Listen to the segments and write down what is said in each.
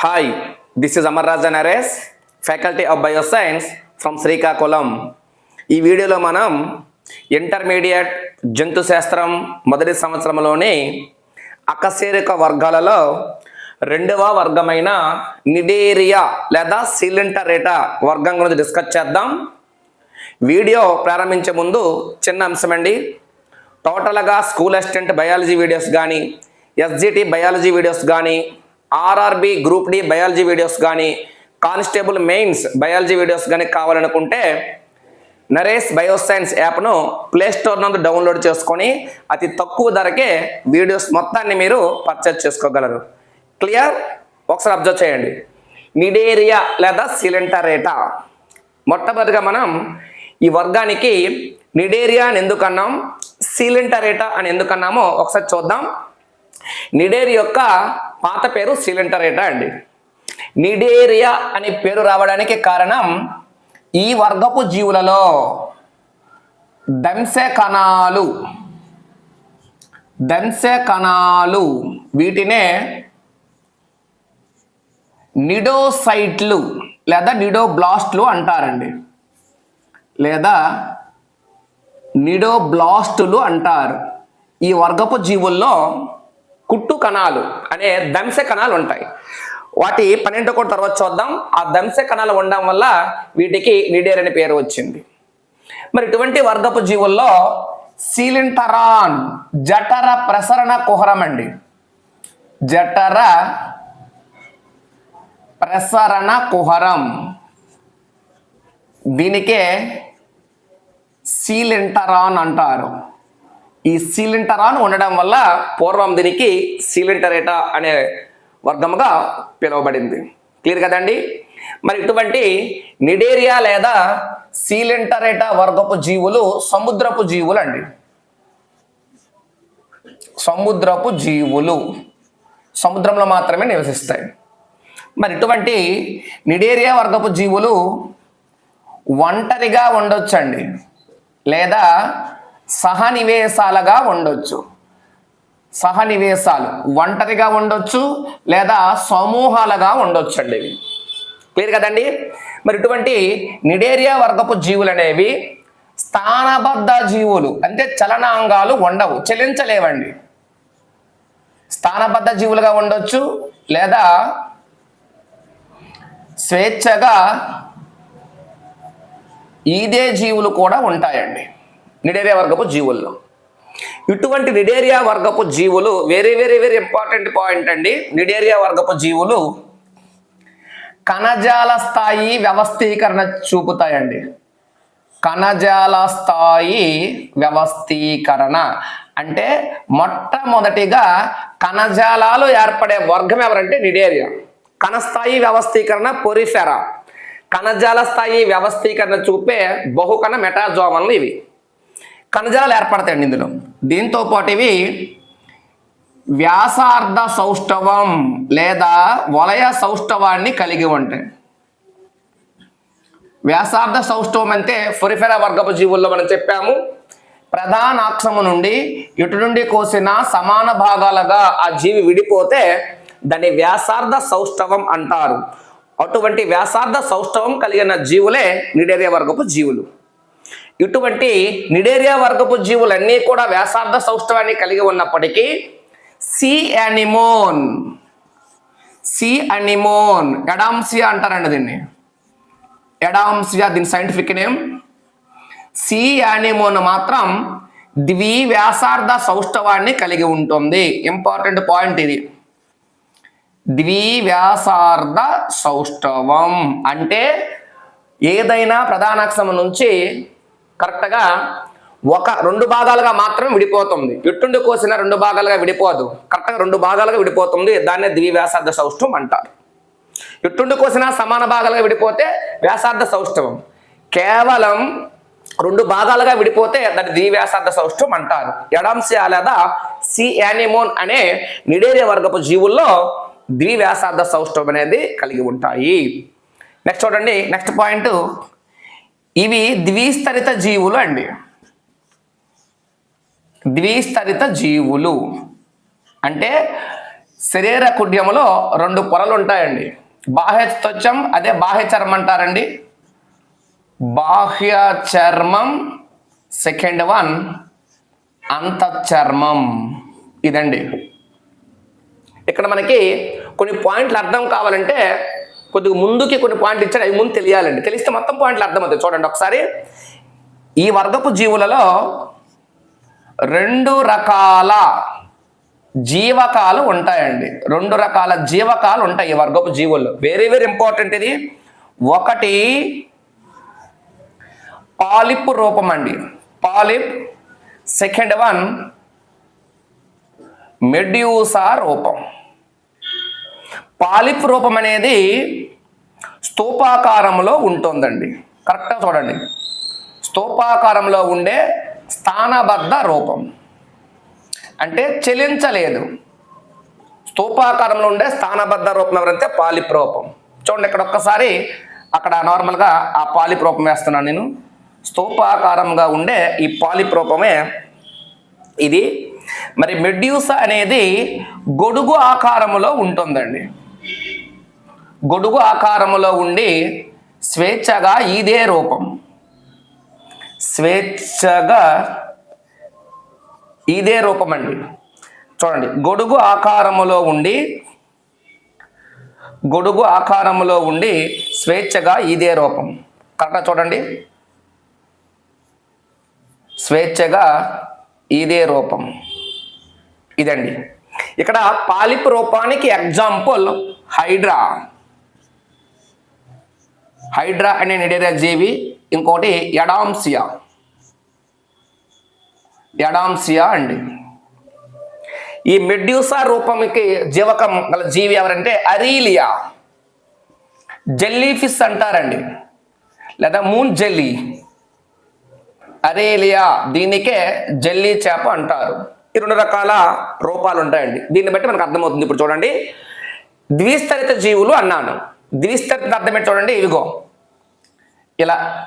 Hi this is Amarraja Naresh faculty of bioscience from Srikakulam ఈ వీడియోలో మనం intermediate జంతు శాస్త్రం మొదటి సంవత్సరంలోని అకశేరిక వర్గాలలో రెండవ వర్గమైన నిడేరియా లేదా సిలింటరేటా వర్గం గురించి డిస్కస్ చేద్దాం. వీడియో ప్రారంభించే ముందు చిన్న అంశం అండి టోటల్గా స్కూల్ అసిస్టెంట్ బయాలజీ వీడియోస్ కానీ ఎస్జిటి బయాలజీ వీడియోస్ కానీ RRB group D biology videos కానీ కానిస్టేబుల్ మెయిన్స్ బయాలజీ వీడియోస్ కానీ కావాలనుకుంటే నరేష్ బయోసైన్స్ యాప్ను ప్లే స్టోర్ నందు డౌన్లోడ్ చేసుకొని అతి తక్కువ ధరకే వీడియోస్ మొత్తాన్ని మీరు పర్చేజ్ చేసుకోగలరు. క్లియర్? ఒకసారి అబ్జర్వ్ చేయండి. నిడేరియా లేదా సిలెంటరేటా మొట్టమొదటిగా మనం ఈ వర్గానికి నిడేరియా అని ఎందుకు అన్నాం? సిలింటరేటా అని ఎందుకన్నామో ఒకసారి చూద్దాం. నిడేరి యొక్క పాత పేరు సిలింటరేటా అండి. నిడేరియా అనే పేరు రావడానికి కారణం ఈ వర్గపు జీవులలో దంశ కణాలు దంశ కణాలు వీటినే నిడోసైట్లు లేదా నిడోబ్లాస్ట్లు అంటారండి. లేదా నిడోబ్లాస్టులు అంటారు. ఈ వర్గపు జీవుల్లో కుట్టు కణాలు అనే దంశ కణాలు ఉంటాయి. వాటి పన్నెండు కోట్ల తర్వాత చూద్దాం. ఆ దంశ కణాలు ఉండడం వల్ల వీటికి నిడేర్ అనే పేరు వచ్చింది. మరి ఇటువంటి వర్గపు జీవుల్లో సీలింటరాన్ జఠర ప్రసరణ కుహరం అండి. జఠర ప్రసరణ కుహరం. దీనికే సీలింటరాన్ అంటారు. ఈ సీలింటరాన్ ఉండడం వల్ల పూర్వం దీనికి సిలింటరేటా అనే వర్గముగా పిలువబడింది. క్లియర్ కదండి? మరి ఇటువంటి నిడేరియా లేదా సీలింటరేటా వర్గపు జీవులు సముద్రపు జీవులు అండి. సముద్రపు జీవులు సముద్రంలో మాత్రమే నివసిస్తాయి. మరి ఇటువంటి నిడేరియా వర్గపు జీవులు ఒంటరిగా ఉండొచ్చండి. లేదా సహనివేశాలుగా ఉండొచ్చు. సహనివేశాలు ఒంటరిగా ఉండొచ్చు లేదా సమూహాలుగా ఉండొచ్చు అండి ఇవి క్లియర్ కదండి? మరి ఇటువంటి నిడేరియా వర్గపు జీవులు అనేవి స్థానబద్ధ జీవులు అంటే చలనాంగాలు ఉండవు చెలించలేవండి. స్థానబద్ధ జీవులుగా ఉండొచ్చు లేదా స్వేచ్ఛగా ఈదే జీవులు కూడా ఉంటాయండి. నిడేరియా వర్గపు జీవుల్లో ఇటువంటి నిడేరియా వర్గపు జీవులు very very very important point అండి. నిడేరియా వర్గపు జీవులు కణజాల స్థాయి వ్యవస్థీకరణ చూపుతాయండి. కణజాల స్థాయి వ్యవస్థీకరణ అంటే మొట్టమొదటిగా కణజాలాలు ఏర్పడే వర్గం ఎవరంటే నిడేరియా. కణస్థాయి వ్యవస్థీకరణ పొరిఫెరా. కణజాల స్థాయి వ్యవస్థీకరణ చూపే బహుకణ మెటాజోమన్లు ఇవి. కణజాలాలు ఏర్పడతాయండి ఇందులో. దీంతో పాటు ఇవి వ్యాసార్థ సౌష్ఠవం లేదా వలయ సౌష్ఠవాన్ని కలిగి ఉంటాయి. వ్యాసార్థ సౌష్ఠవం అంటే ఫొరిఫెరా వర్గపు జీవుల్లో మనం చెప్పాము. ప్రధానాక్షము నుండి ఇటు నుండి కోసిన సమాన భాగాలుగా ఆ జీవి విడిపోతే దాన్ని వ్యాసార్థ సౌష్ఠవం అంటారు. అటువంటి వ్యాసార్థ సౌష్ఠవం కలిగిన జీవులే నిడేరే వర్గపు జీవులు. ఇటువంటి నిడేరియా వర్గపు జీవులన్నీ కూడా వ్యాసార్థ సౌష్ఠవాన్ని కలిగి ఉన్నప్పటికీ sea anemone sea anemone Adamsia అంటారండి దీన్ని. ఎడాంసియా దీని సైంటిఫిక్ నేమ్ సి యానిమోన్ మాత్రం ద్వివ్యాసార్థ సౌష్ఠవాన్ని కలిగి ఉంటుంది. ఇంపార్టెంట్ పాయింట్ ఇది. ద్వివ్యాసార్థ సౌష్ఠవం అంటే ఏదైనా ప్రధానాక్షం నుంచి కరెక్ట్గా ఒక రెండు భాగాలుగా మాత్రమే విడిపోతుంది. ఎట్టుండి కోసిన రెండు భాగాలుగా విడిపోదు. కరెక్ట్గా రెండు భాగాలుగా విడిపోతుంది. దాన్నే ద్వివ్యాసార్థ సౌష్ఠవం అంటారు. ఎట్టుండి కోసిన సమాన భాగాలుగా విడిపోతే వ్యాసార్థ సౌష్ఠవం. కేవలం రెండు భాగాలుగా విడిపోతే దాన్ని ద్వివ్యాసార్థ సౌష్ఠవం అంటారు. ఎడాంశియా లేదా సి యానిమోన్ అనే నిడేరియా వర్గపు జీవుల్లో ద్వివ్యాసార్థ సౌష్ఠవం అనేది కలిగి ఉంటాయి. నెక్స్ట్ చూడండి. నెక్స్ట్ పాయింట్ ఇవి ద్విస్తరిత జీవులు అండి. ద్విస్తరిత జీవులు. అంటే శరీర కుడ్యములో రెండు పొరలు ఉంటాయండి బాహ్య త్వచం అదే బాహ్య చర్మం అంటారండి. బాహ్య చర్మం సెకండ్ వన్ అంతఃచర్మం. ఇదండి. ఇక్కడ మనకి కొన్ని పాయింట్లు అర్థం కావాలంటే కొద్దిగా ముందుకి కొన్ని పాయింట్లు ఇచ్చాడు. అవి ముందు తెలియాలండి. తెలిస్తే మొత్తం పాయింట్లు అర్థమవుతాయి. చూడండి ఒకసారి. ఈ వర్గపు జీవులలో రెండు రకాల జీవకాలు ఉంటాయండి. రెండు రకాల జీవకాలు ఉంటాయి ఈ వర్గపు జీవుల్లో. వెరీ వెరీ ఇంపార్టెంట్ ఇది. ఒకటి పాలిప్ రూపం అండి. పాలిప్ సెకండ్ వన్ మెడ్యూసా రూపం. పాలిప్ రూపం అనేది స్తూపాకారంలో ఉంటుందండి. కరెక్ట్గా చూడండి. స్తూపాకారంలో ఉండే స్థానబద్ధ రూపం. అంటే చెలించలేదు. స్తూపాకారంలో ఉండే స్థానబద్ధ రూపం ఎవరంటే పాలిప్ రూపం. చూడండి ఇక్కడ ఒక్కసారి అక్కడ నార్మల్గా ఆ పాలిప్ రూపం వేస్తున్నాను నేను. స్తూపాకారంగా ఉండే ఈ పాలిప్ రూపమే ఇది. మరి మెడ్యూసా అనేది గొడుగు ఆకారములో ఉంటుందండి. గొడుగు ఆకారములో ఉండి స్వేచ్ఛగా ఇదే రూపం. స్వేచ్ఛగా ఇదే రూపం అండి చూడండి గొడుగు ఆకారములో ఉండి గొడుగు ఆకారములో ఉండి స్వేచ్ఛగా ఇదే రూపం. కరెక్ట్గా చూడండి? స్వేచ్ఛగా ఇదే రూపం. ఇదండి. ఇక్కడ పాలిప్ రూపానికి ఎగ్జాంపుల్ హైడ్రా. హైడ్రా అనే నిడేరియా జీవి ఇంకోటి ఎడాంసియా ఎడాంసియా అండి. ఈ మెడ్యూసా రూపంకి జీవకం గల జీవి ఎవరంటే అరీలియా. జెల్లీ ఫిష్ అంటారండి. లేదా మూన్ జెల్లీ. అరేలియా దీనికే జెల్లీ చేప అంటారు. ఈ రెండు రకాల రూపాలు ఉంటాయండి దీన్ని బట్టి మనకు అర్థమవుతుంది. ఇప్పుడు చూడండి. ద్విస్తరిత జీవులు అన్నాను. ద్విస్తరిత అర్థం ఏంటి చూడండి? ఇవిగో. ఇలా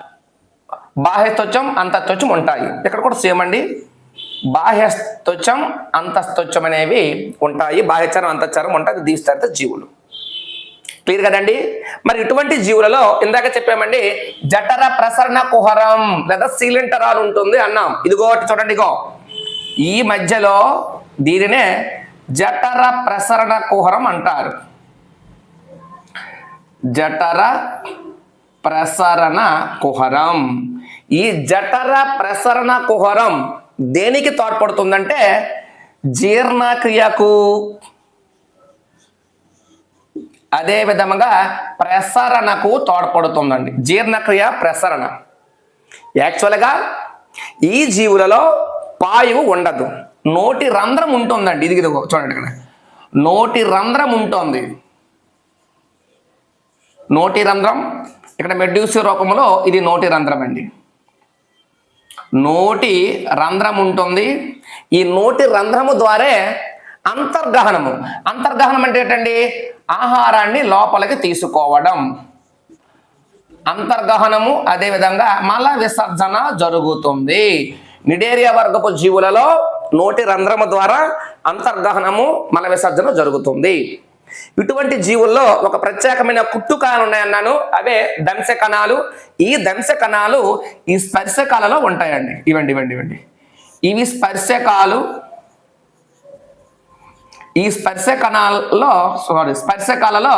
బాహ్య త్వచం ఉంటాయి. ఇక్కడ కూడా సేమ్ అండి. బాహ్య త్వచం అనేవి ఉంటాయి. బాహ్యచరం అంతచరం ఉంటాయి. ద్విస్తరిత జీవులు. క్లియర్ కదండి? మరి ఇటువంటి జీవులలో ఇందాక చెప్పామండి జఠర ప్రసరణ కుహరం లేదా సీలింటరాలు ఉంటుంది అన్నాం. ఇదిగో చూడండి ఇగో. ఈ మధ్యలో దీనినే జఠర ప్రసరణ కుహరం అంటారు. జఠర ప్రసరణ కుహరం. ఈ జఠర ప్రసరణ కుహరం దేనికి తోడ్పడుతుందంటే జీర్ణక్రియకు. అదే విధముగా ప్రసరణకు తోడ్పడుతుందండి. జీర్ణక్రియ ప్రసరణ. యాక్చువల్గా ఈ జీవులలో పాయువు ఉండదు. నోటి రంధ్రం ఉంటుందండి. ఇది చూడండి నోటి రంధ్రం ఉంటుంది. నోటి రంధ్రం ఇక్కడ మెడ్యూసి రూపంలో ఇది నోటి రంధ్రం అండి. నోటి రంధ్రం ఉంటుంది. ఈ నోటి రంధ్రము ద్వారే అంతర్గహనము. అంతర్గహనం అంటే ఏంటండి? ఆహారాన్ని లోపలికి తీసుకోవడం. అంతర్గహనము అదేవిధంగా మల విసర్జన జరుగుతుంది. నిడేరియా వర్గపు జీవులలో నోటి రంధ్రము ద్వారా అంతర్గహనము మల విసర్జన జరుగుతుంది. ఇటువంటి జీవుల్లో ఒక ప్రత్యేకమైన కుట్టు కణాలు ఉన్నాయన్నాను అవే దంశ కణాలు. ఈ దంశ కణాలు ఈ స్పర్శకాలలో ఉంటాయండి. ఇవ్వండి ఇవ్వండి ఇవ్వండి. ఇవి స్పర్శకాలు ఈ స్పర్శ కణాల్లో సారీ స్పర్శ కళలో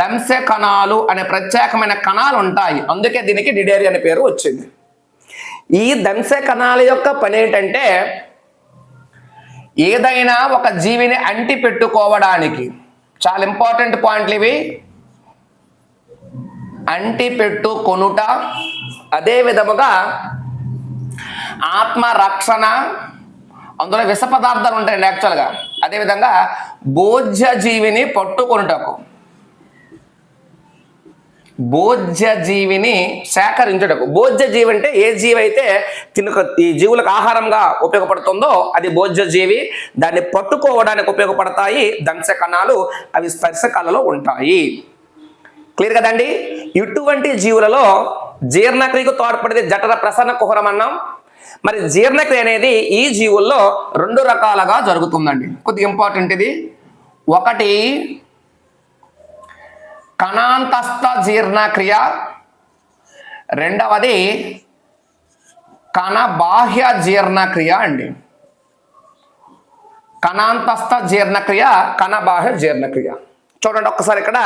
దంశ కణాలు అనే ప్రత్యేకమైన కణాలు ఉంటాయి. అందుకే దీనికి డిడేరి అనే పేరు వచ్చింది. ఈ దంశ కణాల యొక్క పని ఏంటంటే ఏదైనా ఒక జీవిని అంటి పెట్టుకోవడానికి చాలా ఇంపార్టెంట్ పాయింట్లు ఇవి. అంటి పెట్టు కొనుట అదే విధముగా ఆత్మరక్షణ అందులో విష పదార్థాలు ఉంటాయండి యాక్చువల్గా అదేవిధంగా భోజ్య జీవిని పట్టుకొనుటకు. భోజ్య జీవిని సేకరించుటకు. భోజ్య జీవి అంటే ఏ జీవి అయితే తినక ఈ జీవులకు ఆహారంగా ఉపయోగపడుతుందో అది భోజ్య జీవి దాన్ని పట్టుకోవడానికి ఉపయోగపడతాయి. దంశ కణాలు అవి స్పర్శ కళలో ఉంటాయి. క్లియర్ కదండి? ఇటువంటి జీవులలో జీర్ణక్రియకు తోడ్పడేది జఠర ప్రసన్న కుహరం అన్నాం. మరి జీర్ణక్రియ అనేది ఈ జీవుల్లో రెండు రకాలుగా జరుగుతుందండి. కొద్దిగా ఇంపార్టెంట్ ఇది. ఒకటి కణాంతస్థ జీర్ణక్రియ రెండవది కణ బాహ్య జీర్ణక్రియ అండి. కణాంతస్థ జీర్ణక్రియ కణ బాహ్య జీర్ణక్రియ చూడండి ఒక్కసారి ఇక్కడ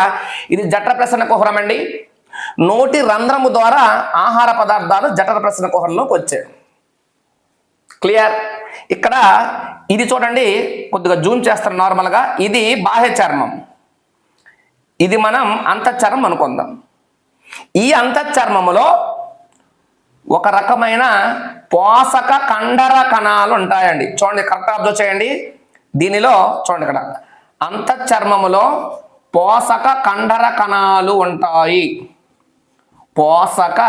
ఇది జఠర ప్రసన్న కుహరం అండి. నోటి రంధ్రము ద్వారా ఆహార పదార్థాలు జఠర ప్రసరణ కుహరంలోకి వచ్చాయి. క్లియర్? ఇక్కడ ఇది చూడండి కొద్దిగా జూమ్ చేస్తారు నార్మల్గా. ఇది బాహ్య చర్మం. ఇది మనం అంతఃచర్మం అనుకుందాం. ఈ అంతఃచర్మములో ఒక రకమైన పోషక కండర కణాలు ఉంటాయండి. చూడండి కరెక్ట్ అబ్జర్వ్ చేయండి. దీనిలో చూడండి ఇక్కడ. అంతఃచర్మములో పోషక కండర కణాలు ఉంటాయి. పోషక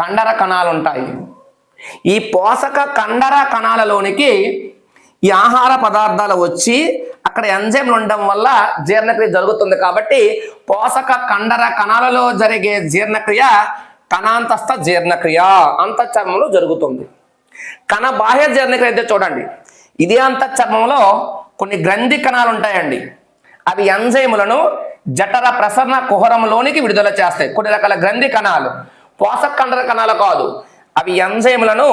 కండర కణాలు ఉంటాయి. ఈ పోషక కండర కణాలలోనికి ఈ ఆహార పదార్థాలు వచ్చి అక్కడ ఎంజైమ్లు ఉండడం వల్ల జీర్ణక్రియ జరుగుతుంది కాబట్టి పోషక కండర కణాలలో జరిగే జీర్ణక్రియ కణాంతస్థ జీర్ణక్రియ అంతఃచర్మంలో జరుగుతుంది. కణ బాహ్య జీర్ణక్రియ అయితే చూడండి. ఇదే అంతఃచర్మంలో కొన్ని గ్రంథి కణాలు ఉంటాయండి. అవి ఎంజైములను జఠర ప్రసరణ కుహరంలోనికి విడుదల చేస్తాయి. కొన్ని రకాల గ్రంథి కణాలు. పోషక కండర కణాలు కాదు. అవి ఎంజైములను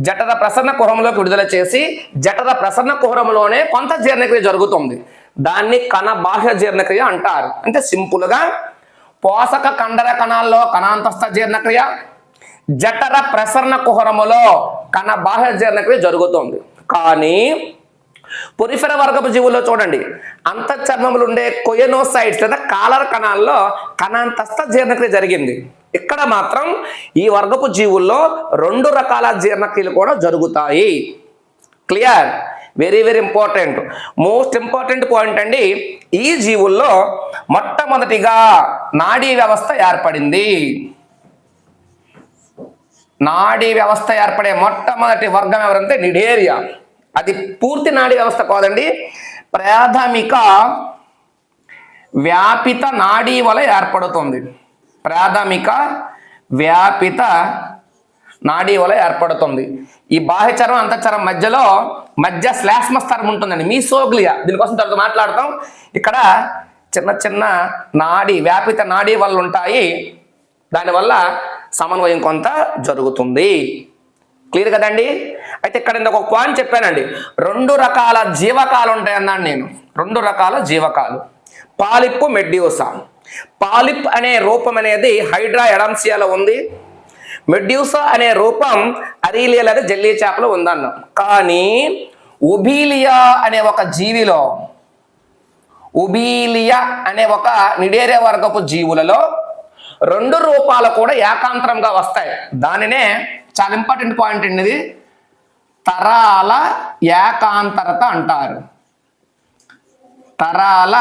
జఠర ప్రసరణ కుహరంలోకి విడుదల చేసి జఠర ప్రసరణ కుహరంలోనే కొంత జీర్ణక్రియ జరుగుతుంది. దాన్ని కణ బాహ్య జీర్ణక్రియ అంటారు. అంటే సింపుల్గా పోషక కండర కణాల్లో కణాంతస్థ జీర్ణక్రియ జఠర ప్రసరణ కుహరములో కణ బాహ్య జీర్ణక్రియ జరుగుతుంది. కానీ పొరిఫెర వర్గపు జీవుల్లో చూడండి అంతఃచర్మములు ఉండే కొయనోసైడ్స్ లేదా కాలర్ కణాల్లో కణాంతస్థ జీర్ణక్రియ జరిగింది. ఇక్కడ మాత్రం ఈ వర్గపు జీవుల్లో రెండు రకాల జీర్ణక్రియలు కూడా జరుగుతాయి. Clear very very important most important point అండి ఈ జీవుల్లో మొట్టమొదటిగా నాడీ వ్యవస్థ ఏర్పడింది. నాడీ వ్యవస్థ ఏర్పడే మొట్టమొదటి వర్గం ఎవరంటే నిడేరియా. అది పూర్తి నాడీ వ్యవస్థ కాదండి ప్రాథమిక వ్యాపిత నాడీ వల ఏర్పడుతుంది. ప్రాథమిక వ్యాపిత నాడీ వల ఏర్పడుతుంది. ఈ బాహ్యచరం అంతఃచరం మధ్యలో మధ్య శ్లాష్మ స్థరం ఉంటుందండి మీసోగ్లియా దీనికోసం తర్వాత మాట్లాడతాం. ఇక్కడ చిన్న చిన్న నాడీ వ్యాపిత నాడీ వల్ల ఉంటాయి. దానివల్ల సమన్వయం కొంత జరుగుతుంది. క్లియర్ కదండి? అయితే ఇక్కడ ఇంకొక ఒక పాయింట్ చెప్పానండి. రెండు రకాల జీవకాలు ఉంటాయన్నాను నేను. రెండు రకాల జీవకాలు. పాలిప్పు మెడ్యూసా పాలిప్ అనే రూపం అనేది హైడ్రా ఎడాంసియాలో ఉంది. మెడ్యూసా అనే రూపం అరీలియా లేదా జల్లీ చేపలో ఉందన్నాం. కానీ ఉబీలియా అనే ఒక జీవిలో ఉబీలియా అనే ఒక నిడేరే వర్గపు జీవులలో రెండు రూపాలు కూడా ఏకాంతరంగా వస్తాయి. దానినే చాలా ఇంపార్టెంట్ పాయింట్ అండి ఇది. తరాల ఏకాంతరత అంటారు. తరాల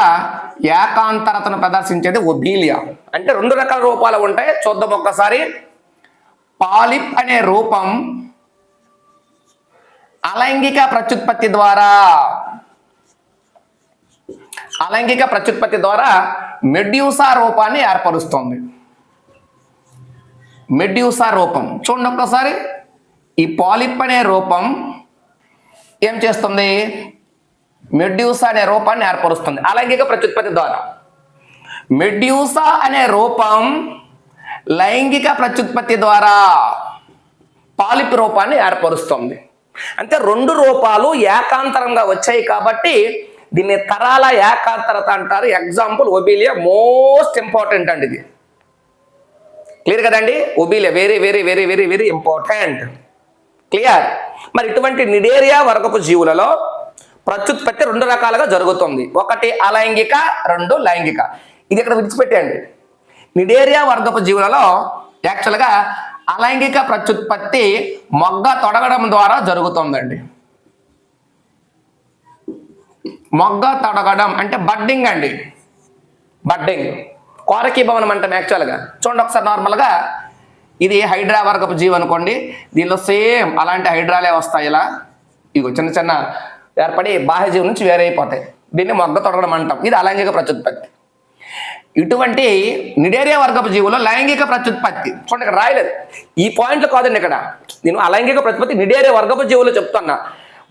ఏకాంతరతను ప్రదర్శించేది ఒబీలియా. అంటే రెండు రకాల రూపాలు ఉంటాయి. చూద్దాం ఒక్కసారి. పాలిప్ అనే రూపం అలైంగిక ప్రత్యుత్పత్తి ద్వారా అలైంగిక ప్రత్యుత్పత్తి ద్వారా మెడ్యూసా రూపాన్ని ఏర్పరుస్తుంది. మెడ్యూసా రూపం. చూడండి ఒక్కసారి. ఈ పాలిప్ అనే రూపం ఏం చేస్తుంది? మెడ్యూసా అనే రూపాన్ని ఏర్పరుస్తుంది. అలైంగిక ప్రత్యుత్పత్తి ద్వారా. మెడ్యూసా అనే రూపం లైంగిక ప్రత్యుత్పత్తి ద్వారా పాలిప్ రూపాన్ని ఏర్పరుస్తుంది. అంటే రెండు రూపాలు ఏకాంతరంగా వచ్చాయి కాబట్టి దీన్ని తరాల ఏకాంతరత అంటారు. ఎగ్జాంపుల్ ఒబీలియా మోస్ట్ ఇంపార్టెంట్ అండి ఇది. క్లియర్ కదండి? Obelia very very very very very important clear మరి ఇటువంటి నిడేరియా వర్గపు జీవులలో ప్రత్యుత్పత్తి రెండు రకాలుగా జరుగుతుంది. ఒకటి అలైంగిక రెండు లైంగిక. ఇది ఇక్కడ విడిచిపెట్టేయండి. నిడేరియా వర్గపు జీవులలో యాక్చువల్గా అలైంగిక ప్రత్యుత్పత్తి మొగ్గ తొడగడం ద్వారా జరుగుతుందండి. మొగ్గ తొడగడం అంటే బడ్డింగ్ అండి. బడ్డింగ్. కోరకీ భవనం అంటాం యాక్చువల్గా చూడండి ఒకసారి నార్మల్గా ఇది హైడ్రా వర్గపు జీవి అనుకోండి. దీనిలో సేమ్ అలాంటి హైడ్రాలే వస్తాయి ఇలా. ఇవి చిన్న చిన్న ఏర్పడి బాహ్యజీవి నుంచి వేరైపోతాయి. దీన్ని మొగ్గ తొడగడం అంటాం. ఇది అలైంగిక ప్రత్యుత్పత్తి. ఇటువంటి నిడేరియా వర్గపు జీవులో లైంగిక ప్రత్యుత్పత్తి. చూడండి ఇక్కడ రాయలేదు. ఈ పాయింట్లు కాదండి ఇక్కడ. నేను అలైంగిక ప్రత్యుత్పత్తి నిడేరియా వర్గపు జీవులు చెప్తున్నా.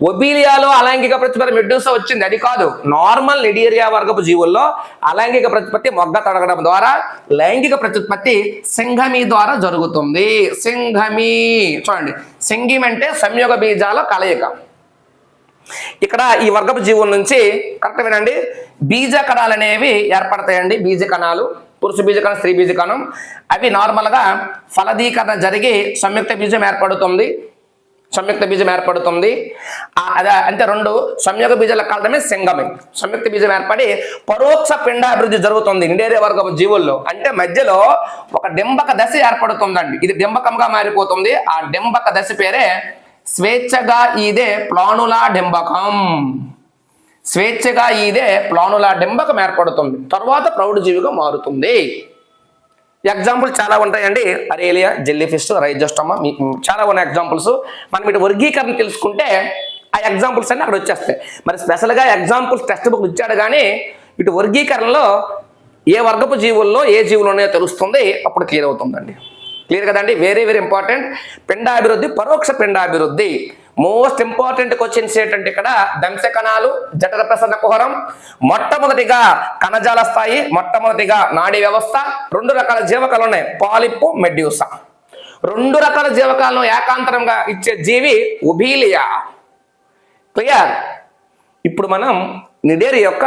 ఒబీలియాలో అలైంగిక ప్రతిపత్తి మెడ్యూసా వచ్చింది. అది కాదు. నార్మల్ నిడేరియా వర్గపు జీవుల్లో అలైంగిక ప్రతిపత్తి మొగ్గ తొడగడం ద్వారా లైంగిక ప్రత్యుత్పత్తి సింఘమి ద్వారా జరుగుతుంది. సింఘమి. చూడండి. సింగిం అంటే సంయోగ బీజాల కలయిక. ఇక్కడ ఈ వర్గపు జీవుల నుంచి కరెక్ట్ వినండి బీజ కణాలు అనేవి ఏర్పడతాయండి. బీజ కణాలు పురుష బీజకణం స్త్రీ బీజకణం అవి నార్మల్గా ఫలదీకరణ జరిగి సంయుక్త బీజం ఏర్పడుతుంది. సంయుక్త బీజం ఏర్పడుతుంది. అదే అంటే రెండు సంయోగ బీజాల కాలమే సింగమే. సంయుక్త బీజం ఏర్పడి పరోక్ష పిండాభివృద్ధి జరుగుతుంది ఇండేరే వర్గం జీవుల్లో. అంటే మధ్యలో ఒక డింబక దశ ఏర్పడుతుందండి. ఇది డింబకంగా మారిపోతుంది. ఆ డింబక దశ పేరే స్వేచ్ఛగా ఇదే ప్లానులా డింబకం. స్వేచ్ఛగా ఇదే ప్లానులా డింబకం ఏర్పడుతుంది. తర్వాత ప్రౌఢజీవిగా మారుతుంది. ఎగ్జాంపుల్ చాలా ఉంటాయండి. అరేలియా జెల్లీ ఫిష్ రైజోస్టమా చాలా ఉన్నాయి ఎగ్జాంపుల్స్ మనం ఇటు వర్గీకరణ తెలుసుకుంటే ఆ ఎగ్జాంపుల్స్ అన్నీ అక్కడ వచ్చేస్తాయి. మరి స్పెషల్గా ఎగ్జాంపుల్స్ టెక్స్ట్ బుక్ ఇచ్చాడు కానీ ఇటు వర్గీకరణలో ఏ వర్గపు జీవుల్లో ఏ జీవులు ఉన్నాయో తెలుస్తుంది. అప్పుడు క్లియర్ అవుతుందండి. క్లియర్ కదండి? వెరీ వెరీ ఇంపార్టెంట్ పిండాభివృద్ధి పరోక్ష పిండాభివృద్ధి. మోస్ట్ ఇంపార్టెంట్ క్వశ్చన్స్ ఏంటంటే ఇక్కడ దంశ కణాలు జఠర ప్రసన్న కుహరం మొట్టమొదటిగా కణజాల స్థాయి మొట్టమొదటిగా నాడీ వ్యవస్థ రెండు రకాల జీవకాలు ఉన్నాయి. Polyp medusa. రెండు రకాల జీవకాలను ఏకాంతరంగా ఇచ్చే జీవి ఉబీలియా. క్లియర్ ఇప్పుడు మనం నిడేరి యొక్క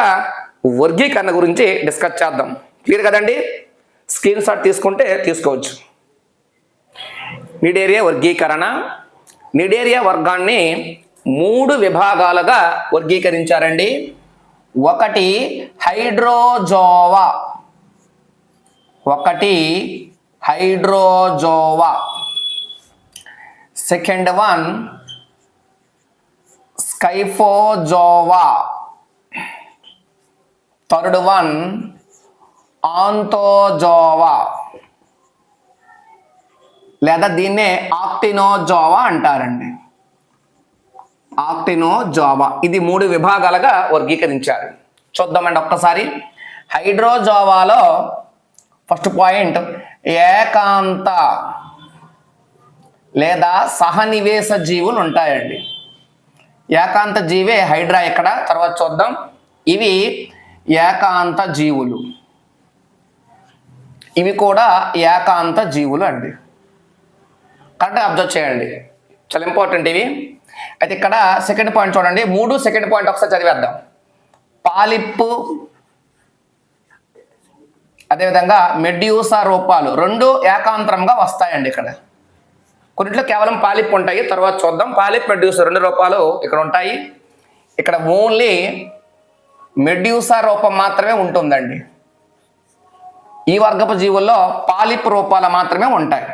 వర్గీకరణ గురించి డిస్కస్ చేద్దాం. క్లియర్ కదండి? స్క్రీన్ షాట్ తీసుకుంటే తీసుకోవచ్చు. నిడేరియా వర్గీకరణ. నిడేరియా వర్గాన్ని మూడు విభాగాలుగా వర్గీకరించారండి. ఒకటి హైడ్రోజోవా. ఒకటి Hydrozoa. Second one Scyphozoa. Third one Anthozoa లేదా దీన్నే ఆక్టినోజోవా అంటారండి. ఆక్టినోజోవా. ఇది మూడు విభాగాలుగా వర్గీకరించారు. చూద్దామండి ఒక్కసారి. హైడ్రోజోవాలో ఫస్ట్ పాయింట్ ఏకాంత లేదా సహనివేశ జీవులు ఉంటాయండి. ఏకాంత జీవే హైడ్రా ఇక్కడ. తర్వాత చూద్దాం. ఇవి ఏకాంత జీవులు. ఇవి కూడా ఏకాంత జీవులు అండి. కరెక్ట్గా అబ్జర్వ్ చేయండి. చాలా ఇంపార్టెంట్ ఇవి. అయితే ఇక్కడ సెకండ్ పాయింట్ చూడండి. మూడు సెకండ్ పాయింట్ ఒకసారి చదివేద్దాం. పాలిప్పు అదేవిధంగా మెడ్యూసా రూపాలు రెండు ఏకాంతరంగా వస్తాయండి ఇక్కడ. కొన్నిట్లో కేవలం పాలిప్ ఉంటాయి. తర్వాత చూద్దాం. పాలిప్ మెడ్యూసా రెండు రూపాలు ఇక్కడ ఉంటాయి. ఇక్కడ ఓన్లీ మెడ్యూసా రూపం మాత్రమే ఉంటుందండి. ఈ వర్గపు జీవుల్లో పాలిప్ రూపాలు మాత్రమే ఉంటాయి.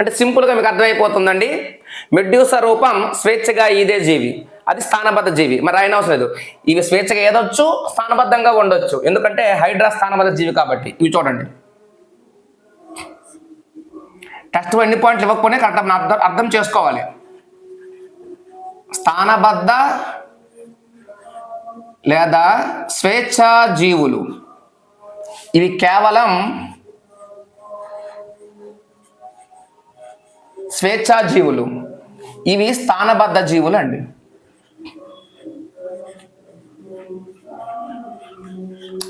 అంటే సింపుల్గా మీకు అర్థమైపోతుందండి. మెడ్యూస రూపం స్వేచ్ఛగా ఇదే జీవి. అది స్థానబద్ధ జీవి. మరి ఆయన అవసరం లేదు. ఇవి స్వేచ్ఛగా ఏదొచ్చు? స్థానబద్ధంగా ఉండొచ్చు. ఎందుకంటే హైడ్రా స్థానబద్ధ జీవి కాబట్టి. ఇవి చూడండి. టెస్ట్ ఎన్ని పాయింట్లు ఇవ్వకపోయినా కరెక్ట్ అర్థం అర్థం చేసుకోవాలి. స్థానబద్ధ లేదా స్వేచ్ఛా జీవులు. ఇవి కేవలం స్వేచ్ఛా జీవులు ఇవి స్థానబద్ధ జీవులు. అండి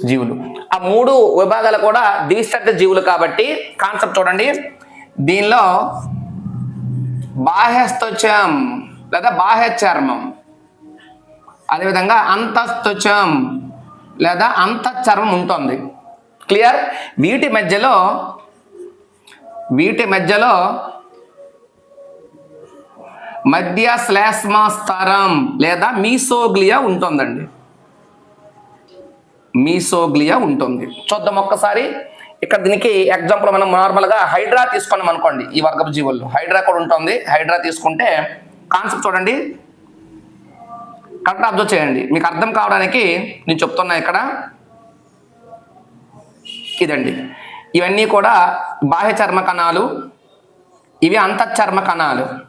జీవులు ఆ మూడు విభాగాలు కూడా ద్విస్తత్వ జీవులు కాబట్టి కాన్సెప్ట్ చూడండి. దీనిలో బాహ్యస్తోచం లేదా బాహ్య చర్మం అదేవిధంగా అంతస్తుచం లేదా అంతఃచర్మం ఉంటుంది. క్లియర్? వీటి మధ్యలో వీటి మధ్యలో మధ్య శ్లేష్మా స్థరం లేదా మీసోగ్లియా ఉంటుందండి. మీసోగ్లియా ఉంటుంది. చూద్దాం ఒక్కసారి. ఇక్కడ దీనికి ఎగ్జాంపుల్ మనం నార్మల్గా హైడ్రా తీసుకున్నాం అనుకోండి ఈ వర్గపు జీవుల్లో. హైడ్రా కూడా ఉంటుంది. హైడ్రా తీసుకుంటే కాన్సెప్ట్ చూడండి. కరెక్ట్ అబ్జర్వ్ చేయండి. మీకు అర్థం కావడానికి నేను చెప్తున్నా ఇక్కడ. ఇదండి. ఇవన్నీ కూడా బాహ్య చర్మ కణాలు ఇవి అంతఃచర్మ కణాలు.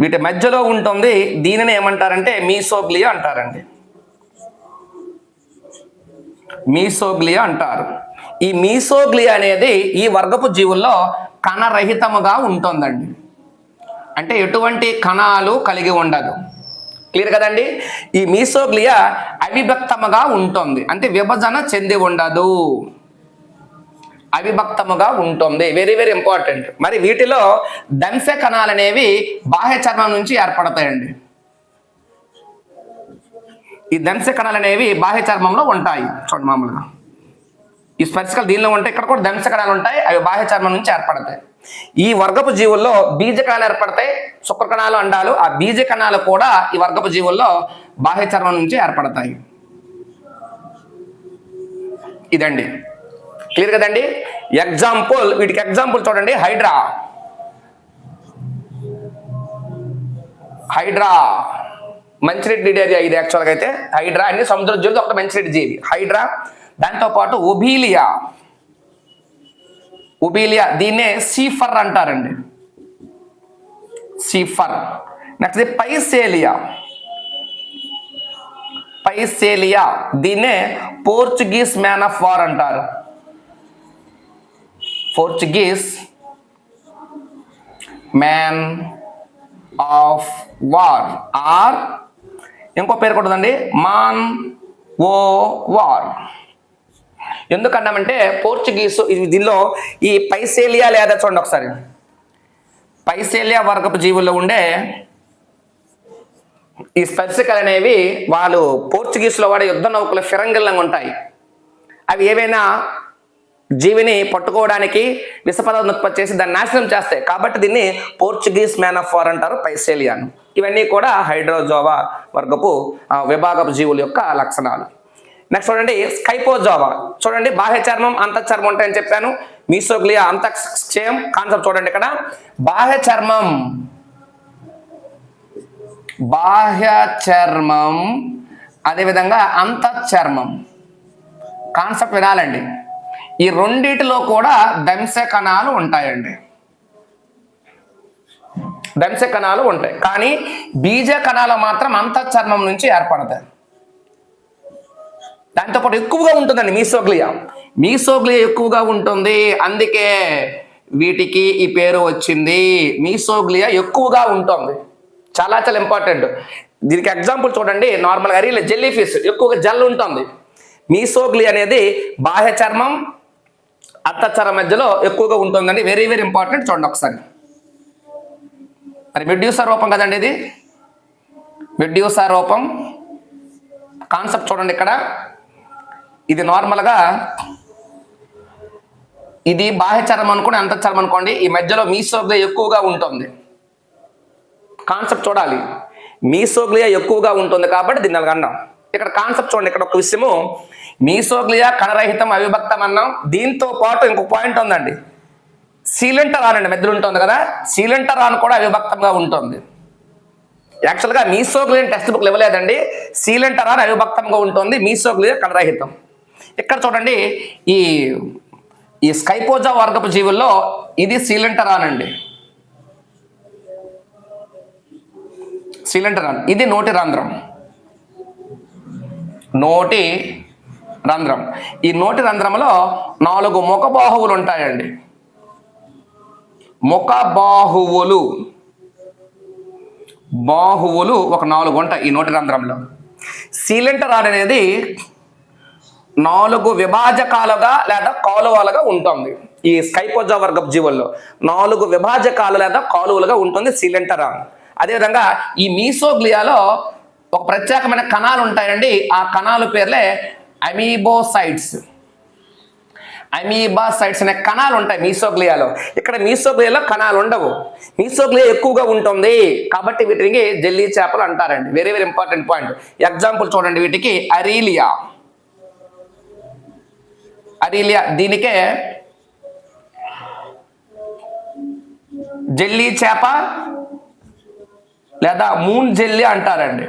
వీటి మధ్యలో ఉంటుంది. దీనిని ఏమంటారంటే మీసోగ్లియా అంటారండి. మీసోగ్లియా అంటారు. ఈ మీసోగ్లియా అనేది ఈ వర్గపు జీవుల్లో కణరహితముగా ఉంటుందండి. అంటే ఎటువంటి కణాలు కలిగి ఉండదు. క్లియర్ కదండి? ఈ మీసోగ్లియా అవిభక్తముగా ఉంటుంది. అంటే విభజన చెంది ఉండదు. అవిభక్తముగా ఉంటుంది. వెరీ వెరీ ఇంపార్టెంట్ మరి వీటిలో దంశ కణాలు అనేవి బాహ్య చర్మం నుంచి ఏర్పడతాయండి. ఈ దంశ కణాలు అనేవి బాహ్య చర్మంలో ఉంటాయి. చూడండి మామూలుగా. ఈ స్పర్శకాలు దీనిలో ఉంటాయి ఇక్కడ కూడా దంశ కణాలు ఉంటాయి. అవి బాహ్య చర్మం నుంచి ఏర్పడతాయి. ఈ వర్గపు జీవుల్లో బీజ కణాలు ఏర్పడతాయి. శుక్ర కణాలు అండాలు. ఆ బీజ కణాలు కూడా ఈ వర్గపు జీవుల్లో బాహ్య చర్మం నుంచి ఏర్పడతాయి. ఇదండి. క్లియర్ కదండి? ఎగ్జాంపుల్ వీటికి ఎగ్జాంపుల్ చూడండి. హైడ్రా హైడ్రా మంచిరెడ్డి డిడేరియా ఇది యాక్చువల్గా అయితే. హైడ్రా అన్ని సముద్ర జీవులు ఒక మంచిరెడ్డి జీవి. హైడ్రా దాంతోపాటు ఒబీలియా ఒబీలియా దీన్నే సీఫర్ అంటారండి. సీఫర్ నెక్స్ట్ పైసేలియా పైసేలియా దీన్నే పోర్చుగీస్ మ్యాన్ ఆఫ్ వార్ అంటారు. Portuguese man of war or ఇంకో పేరు కూడా మాన్ ఓ వార్ ఎందుకన్నామంటే పోర్చుగీసు దీనిలో ఈ పైసేలియా లేదా చూడండి ఒకసారి. పైసేలియా వర్గపు జీవుల్లో ఉండే ఈ స్పర్శికలు అనేవి వాళ్ళు పోర్చుగీస్లో వాడే యుద్ధ నౌకలు ఫిరంగిల్లంగా ఉంటాయి. అవి ఏవైనా జీవిని పట్టుకోవడానికి విషపదార్థం ఉత్పత్తి చేసి దాన్ని నాశనం చేస్తాయి. కాబట్టి దీన్ని పోర్చుగీస్ మ్యాన్ ఆఫ్ వార్ అంటారు పైసేలియాన్ ఇవన్నీ కూడా హైడ్రోజోవా వర్గపు విభాగపు జీవుల యొక్క లక్షణాలు. నెక్స్ట్ చూడండి స్కైపోజోవా. చూడండి బాహ్య చర్మం అంతఃచర్మం ఉంటాయని చెప్పాను. మీసోగ్లియా అంతక్షయం కాన్సెప్ట్ చూడండి ఇక్కడ. బాహ్య చర్మం. బాహ్య చర్మం అదేవిధంగా అంతఃచర్మం. కాన్సెప్ట్ వినాలండి. ఈ రెండిటిలో కూడా దంశ కణాలు ఉంటాయండి. దంశ కణాలు ఉంటాయి. కానీ బీజ కణాలు మాత్రం అంతఃచర్మం నుంచి ఏర్పడతాయి. దాంతోపాటు ఎక్కువగా ఉంటుందండి మీసోగ్లియా. మీసోగ్లియా ఎక్కువగా ఉంటుంది. అందుకే వీటికి ఈ పేరు వచ్చింది. మీసోగ్లియా ఎక్కువగా ఉంటుంది. చాలా చాలా ఇంపార్టెంట్ దీనికి ఎగ్జాంపుల్ చూడండి. నార్మల్గా అరీ జెల్లీ ఫిష్ ఎక్కువగా జల్ ఉంటుంది. మీసోగ్లియా అనేది బాహ్య చర్మం అత్తచ్చర మధ్యలో ఎక్కువగా ఉంటుందండి. వెరీ వెరీ ఇంపార్టెంట్ చూడండి ఒకసారి. మరి మిడ్యూసర్ రూపం కదండి ఇది? మిడ్యూసర్ రూపం. కాన్సెప్ట్ చూడండి ఇక్కడ. ఇది నార్మల్గా ఇది బాహ్య చర్మం అనుకోండి అంతఃచర్మం అనుకోండి ఈ మధ్యలో మీసోగ్లియా ఎక్కువగా ఉంటుంది. కాన్సెప్ట్ చూడాలి. మీసోగ్లియా ఎక్కువగా ఉంటుంది కాబట్టి దీన్ని అన్నాం. ఇక్కడ కాన్సెప్ట్ చూడండి ఇక్కడ ఒక విషయము. మీసోగ్లియా కణరహితం అవిభక్తం అన్నాం దీంతో పాటు ఇంకొక పాయింట్ ఉందండి. సీలెంటరాన్ అండి మధ్యలో ఉంటుంది కదా? సీలెంటరాన్ కూడా అవిభక్తంగా ఉంటుంది. యాక్చువల్గా మీసోగ్లియన్ టెక్స్ట్ బుక్ ఇవ్వలేదండి ఆన్ అవిభక్తంగా ఉంటుంది మీసోగ్లియా కణరహితం. ఇక్కడ చూడండి ఈ ఈ స్కైపోజా వర్గపు జీవుల్లో ఇది సీలెంటరాన్ అండి సీలెంటరాన్ ఇది నోటి రంధ్రం. నోటి రంధ్రం. ఈ నోటి రంధ్రంలో నాలుగు ముఖ బాహువులు ఉంటాయండి ముఖ బాహువులు బాహువులు ఒక నాలుగు ఉంటాయి ఈ నోటి రంధ్రంలో. సీలెంటరాన్ అనేది నాలుగు విభాజకాలుగా లేదా కాలువలుగా ఉంటుంది. ఈ స్కైపోజా వర్గపు జీవుల్లో నాలుగు విభాజకాలు లేదా కాలువలుగా ఉంటుంది సీలెంటరాన్ అదేవిధంగా ఈ మీసోగ్లియాలో ఒక ప్రత్యేకమైన కణాలు ఉంటాయండి ఆ కణాల పేర్లే అమీబోసైట్స్ అమీబాసైట్స్ అనే కణాలు ఉంటాయి మీసోగ్లియాలో. ఇక్కడ మీసోగ్లియాలో కణాలు ఉండవు మీసోగ్లియా ఎక్కువగా ఉంటుంది. కాబట్టి వీటికి జెల్లీ చేపలు అంటారండి. Very very important point example చూడండి వీటికి. అరీలియా. అరీలియా దీనికే జెల్లీ చేప లేదా మూన్ జెల్లీ అంటారండి.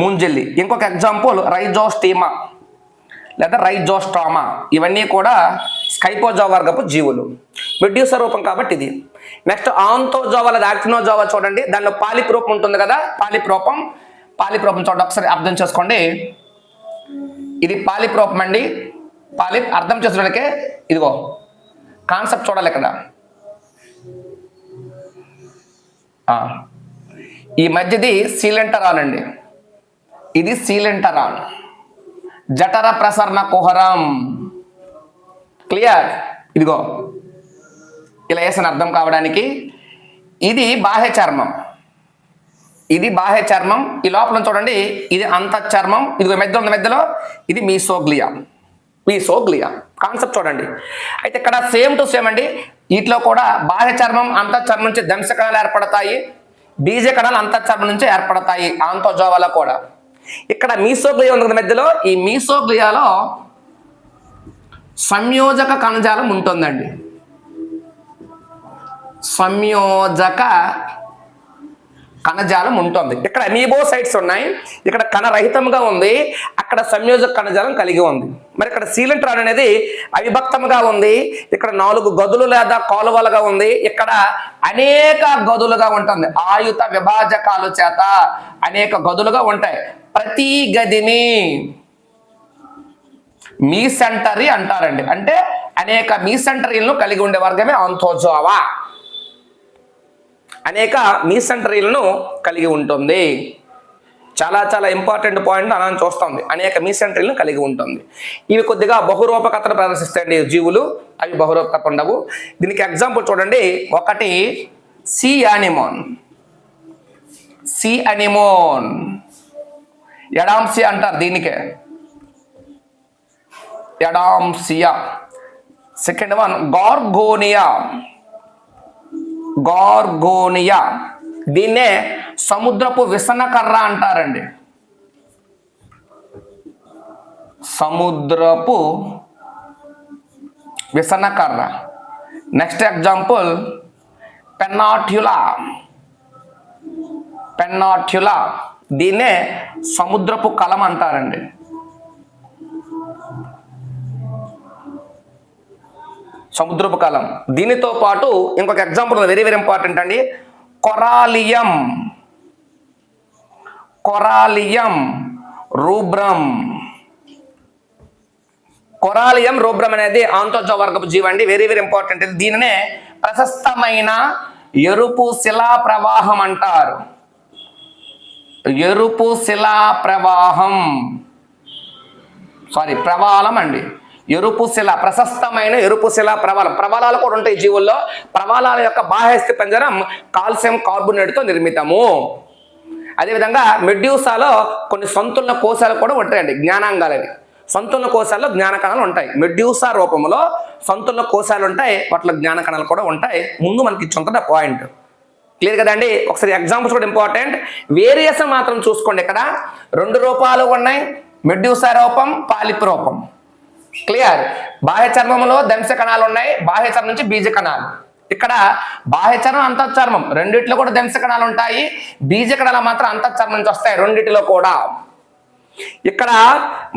మూన్ ఇంకొక ఎగ్జాంపుల్ రైజోస్టీమా లేదా రైజోస్టామా. ఇవన్నీ కూడా స్కైపోజా వర్గపు జీవులు. మెడ్యూసా రూపం కాబట్టి ఇది. నెక్స్ట్ ఆంతోజోవా లేదా యాక్టినోజోవా చూడండి. దానిలో పాలిప్ రూపం ఉంటుంది కదా పాలిప్ రూపం పాలిప్ రూపం చూడండి ఒకసారి అర్థం చేసుకోండి. ఇది పాలిప్ రూపం అండి. పాలిప్ అర్థం చేసుకోవడానికే ఇదిగో కాన్సెప్ట్ చూడాలి ఇక్కడ. ఈ మధ్యది సీలెంటరాన్ అండి ఇది సీలెంటరాన్ జఠర ప్రసరణ కుహరం. క్లియర్? ఇదిగో. ఇలా వేసిన అర్థం కావడానికి ఇది బాహ్య చర్మం ఇది బాహ్య చర్మం ఈ లోపల చూడండి ఇది అంత చర్మం ఇదిగో మధ్య ఉంది మధ్యలో ఇది మీసోగ్లియా. మీసోగ్లియా. కాన్సెప్ట్ చూడండి. అయితే ఇక్కడ సేమ్ టు సేమ్ అండి. వీటిలో కూడా బాహ్య చర్మం అంత చర్మం నుంచి దంశకణాలు ఏర్పడతాయి. బీజ కణాలు అంత చర్మం నుంచి ఏర్పడతాయి. ఆంతోజోవాలో కూడా. ఇక్కడ మీసోగ్లియా ఉంది మధ్యలో. ఈ మీసోగ్లియాలో సంయోజక కణజాలం ఉంటుందండి. సంయోజక కణజాలం ఉంటుంది. ఇక్కడ అమీబోసైట్స్ ఉన్నాయి. ఇక్కడ కణరహితంగా ఉంది. అక్కడ సంయోజక కణజాలం కలిగి ఉంది. మరి ఇక్కడ సీలింట్రాన్ అనేది అవిభక్తంగా ఉంది. ఇక్కడ నాలుగు గదులు లేదా కాలువలుగా ఉంది. ఇక్కడ అనేక గదులుగా ఉంటుంది. ఆయుత విభాజకాలు చేత అనేక గదులుగా ఉంటాయి. ప్రతి గదిని మీ సెంటరీ అంటారండి. అంటే అనేక మీ సెంటరీలను కలిగి ఉండే వర్గమే ఆంథోజోవా. అనేక మీసెంటరీలను కలిగి ఉంటుంది. చాలా చాలా ఇంపార్టెంట్ పాయింట్ అలా చూస్తుంది అనేక మీసెంటరీలను కలిగి ఉంటుంది. ఇవి కొద్దిగా బహురూపకతను ప్రదర్శిస్తాయండి జీవులు. అవి బహురూపకత ఉండవు. దీనికి ఎగ్జాంపుల్ చూడండి. ఒకటి sea anemone. Sea anemone Adamsia అంటారు దీనికే. Adamsia second one Gorgonia. Gorgonia. దీన్నే సముద్రపు విసనకర్ర అంటారండి. సముద్రపు విసనకర్ర. నెక్స్ట్ ఎగ్జాంపుల్ పెన్నాట్యులా పెన్నాట్యులా దీన్నే సముద్రపు కలం అంటారండి. సముద్రపు కాలం దీనితో పాటు ఇంకొక ఎగ్జాంపుల్ వెరీ వెరీ ఇంపార్టెంట్ అండి. కొరాలియం. కొరాలియం రూబ్రం. కొరాలియం రూబ్రం అనేది ఆంతోజ వర్గపు జీవి అండి వెరీ వెరీ ఇంపార్టెంట్ ఇది దీనినే ప్రశస్తమైన ఎరుపు శిలా ప్రవాహం అంటారు. ఎరుపు శిలా ప్రవాహం. సారీ ప్రవాలం అండి. ఎరుపు శిల ప్రశస్తమైన ఎరుపు శిల ప్రవాలం. ప్రవాలాలు కూడా ఉంటాయి జీవుల్లో. ప్రవాలాల యొక్క బాహ్యస్థి పంజరం కాల్షియం కార్బోనేట్తో నిర్మితము. అదేవిధంగా మెడ్యూసాలో కొన్ని సొంతున్న కోశాలు కూడా ఉంటాయండి జ్ఞానాంగాలని సొంతున్న కోశాల్లో జ్ఞానకణాలు ఉంటాయి. మెడ్యూసా రూపంలో సొంతున్న కోశాలు ఉంటాయి వాటిలో జ్ఞానకణాలు కూడా ఉంటాయి. ముందు మనకి ఇచ్చుంటున్న పాయింట్ క్లియర్ కదండి ఒకసారి ఎగ్జాంపుల్స్ కూడా ఇంపార్టెంట్ వేరియేషన్ మాత్రం చూసుకోండి ఇక్కడ. రెండు రూపాలు ఉన్నాయి మెడ్యూసా రూపం పాలిప్ రూపం. క్లియర్ బాహ్య చర్మంలో దంశ కణాలు ఉన్నాయి. బాహ్య చర్మం నుంచి బీజ కణాలు. ఇక్కడ బాహ్య చర్మం అంతఃచర్మం రెండిట్లో కూడా దంశ కణాలు ఉంటాయి. బీజ కణాలు మాత్రం అంతఃచర్మం నుంచి వస్తాయి రెండిటిలో కూడా. ఇక్కడ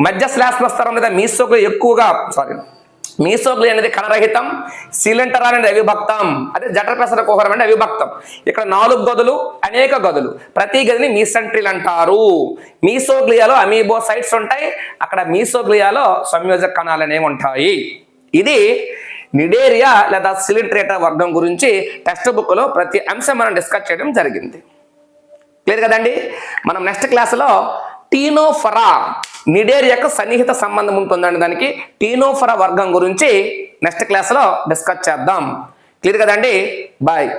మధ్య శ్లాష్మ లేదా మీద మీసోగ్లి ఎక్కువగా సారీ మీసోగ్లి అనేది కణరహితం సిలింటర్ అనేది అవిభక్తం. అదే జఠర ప్రసర కుహరం అనేది అవిభక్తం. ఇక్కడ నాలుగు గదులు అనేక గదులు. ప్రతి గదిని మీసెంట్రిల్ అంటారు. మీసోగ్లియాలో అమీబోసైట్స్ ఉంటాయి. అక్కడ మీసోగ్లియాలో సంయోజక కణాలు అనేవి ఉంటాయి. ఇది నిడేరియా లేదా సిలింట్రేటర్ వర్గం గురించి టెక్స్ట్ బుక్లో ప్రతి అంశం మనం డిస్కస్ చేయడం జరిగింది. క్లియర్ కదండి? మనం నెక్స్ట్ క్లాస్లో టీనోఫరా నిడేరియాకు సన్నిహిత సంబంధం ఉంటుందండి దానికి. టీనోఫరా వర్గం గురించి నెక్స్ట్ క్లాస్లో డిస్కస్ చేద్దాం. క్లియర్ కదండి? బాయ్.